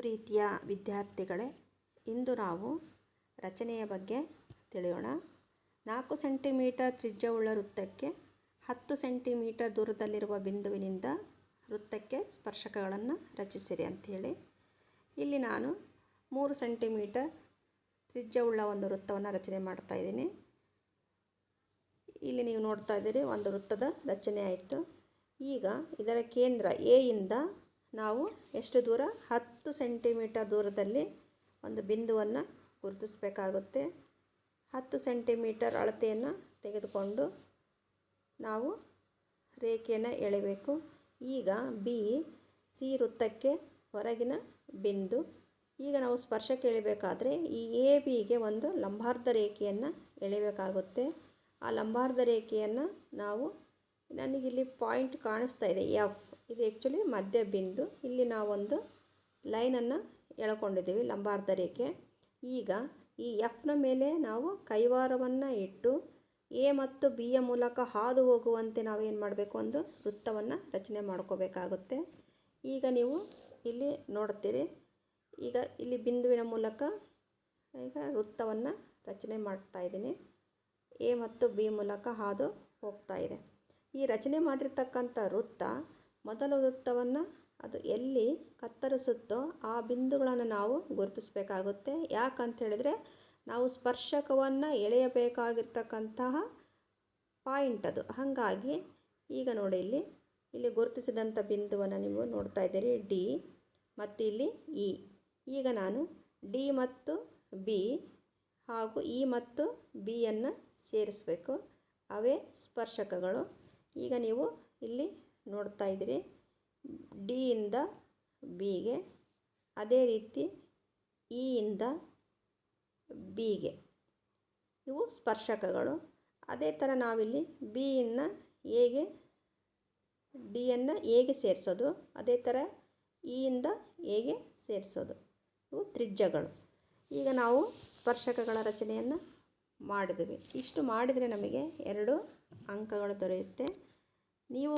ಪ್ರೀತಿಯ ವಿದ್ಯಾರ್ಥಿಗಳೇ, ಇಂದು ನಾವು ರಚನೆಯ ಬಗ್ಗೆ ತಿಳಿಯೋಣ. ನಾಲ್ಕು ಸೆಂಟಿಮೀಟರ್ ತ್ರಿಜ್ಯವುಳ್ಳ ವೃತ್ತಕ್ಕೆ ಹತ್ತು ಸೆಂಟಿಮೀಟರ್ ದೂರದಲ್ಲಿರುವ ಬಿಂದುವಿನಿಂದ ವೃತ್ತಕ್ಕೆ ಸ್ಪರ್ಶಕಗಳನ್ನು ರಚಿಸಿರಿ ಅಂಥೇಳಿ ಇಲ್ಲಿ ನಾನು ಮೂರು ಸೆಂಟಿಮೀಟರ್ ತ್ರಿಜ್ಯವುಳ್ಳ ಒಂದು ವೃತ್ತವನ್ನು ರಚನೆ ಮಾಡ್ತಾ ಇದ್ದೀನಿ. ಇಲ್ಲಿ ನೀವು ನೋಡ್ತಾ ಇದ್ದೀರಿ, ಒಂದು ವೃತ್ತದ ರಚನೆ ಆಯಿತು. ಈಗ ಇದರ ಕೇಂದ್ರ ಎ ಇಂದ ನಾವು ಎಷ್ಟು ದೂರ? ಹತ್ತು ಸೆಂಟಿಮೀಟರ್ ದೂರದಲ್ಲಿ ಒಂದು ಬಿಂದುವನ್ನು ಗುರುತಿಸಬೇಕಾಗುತ್ತೆ. ಹತ್ತು ಸೆಂಟಿಮೀಟರ್ ಅಳತೆಯನ್ನು ತೆಗೆದುಕೊಂಡು ನಾವು ರೇಖೆಯನ್ನು ಎಳೆಯಬೇಕು. ಈಗ ಬಿ ಸಿ ವೃತ್ತಕ್ಕೆ ಹೊರಗಿನ ಬಿಂದು. ಈಗ ನಾವು ಸ್ಪರ್ಶಕ್ಕೆ ಎಳಿಬೇಕಾದ್ರೆ ಈ ಎ ಬಿಗೆ ಒಂದು ಲಂಬಾರ್ಧ ರೇಖೆಯನ್ನು ಎಳಿಬೇಕಾಗುತ್ತೆ ಆ ಲಂಬಾರ್ಧ ರೇಖೆಯನ್ನು ನಾವು ನನಗಿಲ್ಲಿ ಪಾಯಿಂಟ್ ಕಾಣಿಸ್ತಾ ಇದೆ. ಎಫ್. ಇದು ಆ್ಯಕ್ಚುಲಿ ಮಧ್ಯ ಬಿಂದು. ಇಲ್ಲಿ ನಾವೊಂದು ಲೈನನ್ನು ಎಳ್ಕೊಂಡಿದ್ದೀವಿ, ಲಂಬಾರ್ಧ ರೇಖೆ. ಈಗ ಈ ಎಫ್ನ ಮೇಲೆ ನಾವು ಕೈವಾರವನ್ನು ಇಟ್ಟು ಎ ಮತ್ತು ಬಿ ಯ ಮೂಲಕ ಹಾದು ಹೋಗುವಂತೆ ನಾವೇನು ಮಾಡಬೇಕು? ಒಂದು ವೃತ್ತವನ್ನು ರಚನೆ ಮಾಡ್ಕೋಬೇಕಾಗುತ್ತೆ. ಈಗ ನೀವು ಇಲ್ಲಿ ನೋಡ್ತೀರಿ. ಈಗ ಇಲ್ಲಿ ಬಿಂದುವಿನ ಮೂಲಕ ಈಗ ವೃತ್ತವನ್ನು ರಚನೆ ಮಾಡ್ತಾ ಇದ್ದೀನಿ. ಎ ಮತ್ತು ಬಿ ಮೂಲಕ ಹಾದು ಹೋಗ್ತಾ ಇದೆ. ಈ ರಚನೆ ಮಾಡಿರ್ತಕ್ಕಂಥ ವೃತ್ತ ಮೊದಲ ವೃತ್ತವನ್ನು ಅದು ಎಲ್ಲಿ ಕತ್ತರಿಸುತ್ತೋ ಆ ಬಿಂದುಗಳನ್ನು ನಾವು ಗುರುತಿಸಬೇಕಾಗುತ್ತೆ. ಯಾಕಂತ ಹೇಳಿದರೆ ನಾವು ಸ್ಪರ್ಶಕವನ್ನು ಎಳೆಯಬೇಕಾಗಿರ್ತಕ್ಕಂತಹ ಪಾಯಿಂಟ್ ಅದು. ಹಾಗಾಗಿ ಈಗ ನೋಡಿ ಇಲ್ಲಿ ಇಲ್ಲಿ ಗುರುತಿಸಿದಂಥ ಬಿಂದುವನ್ನು ನೀವು ನೋಡ್ತಾ ಇದ್ದೀರಿ. ಡಿ ಮತ್ತು ಇಲ್ಲಿ ಇ. ಈಗ ನಾನು ಡಿ ಮತ್ತು ಬಿ ಹಾಗೂ ಇ ಮತ್ತು ಬಿಯನ್ನು ಸೇರಿಸಬೇಕು. ಅವೇ ಸ್ಪರ್ಶಕಗಳು. ಈಗ ನೀವು ಇಲ್ಲಿ ನೋಡ್ತಾ ಇದ್ದೀರಿ ಡಿಯಿಂದ ಬಿಗೆ ಅದೇ ರೀತಿ ಇಯಿಂದ ಬಿಗೆ ಇವು ಸ್ಪರ್ಶಕಗಳು. ಅದೇ ಥರ ನಾವಿಲ್ಲಿ ಬಿಯನ್ನು ಹೇಗೆ ಡಿಯನ್ನು ಹೇಗೆ ಸೇರಿಸೋದು. ಅದೇ ಥರ ಇಯಿಂದ ಹೇಗೆ ಸೇರಿಸೋದು. ಇವು ತ್ರಿಜ್ಯಗಳು. ಈಗ ನಾವು ಸ್ಪರ್ಶಕಗಳ ರಚನೆಯನ್ನು ಮಾಡಿದ್ವಿ. ಇಷ್ಟು ಮಾಡಿದರೆ ನಮಗೆ ಎರಡು ಅಂಕಗಳು ದೊರೆಯುತ್ತೆ. ನೀವು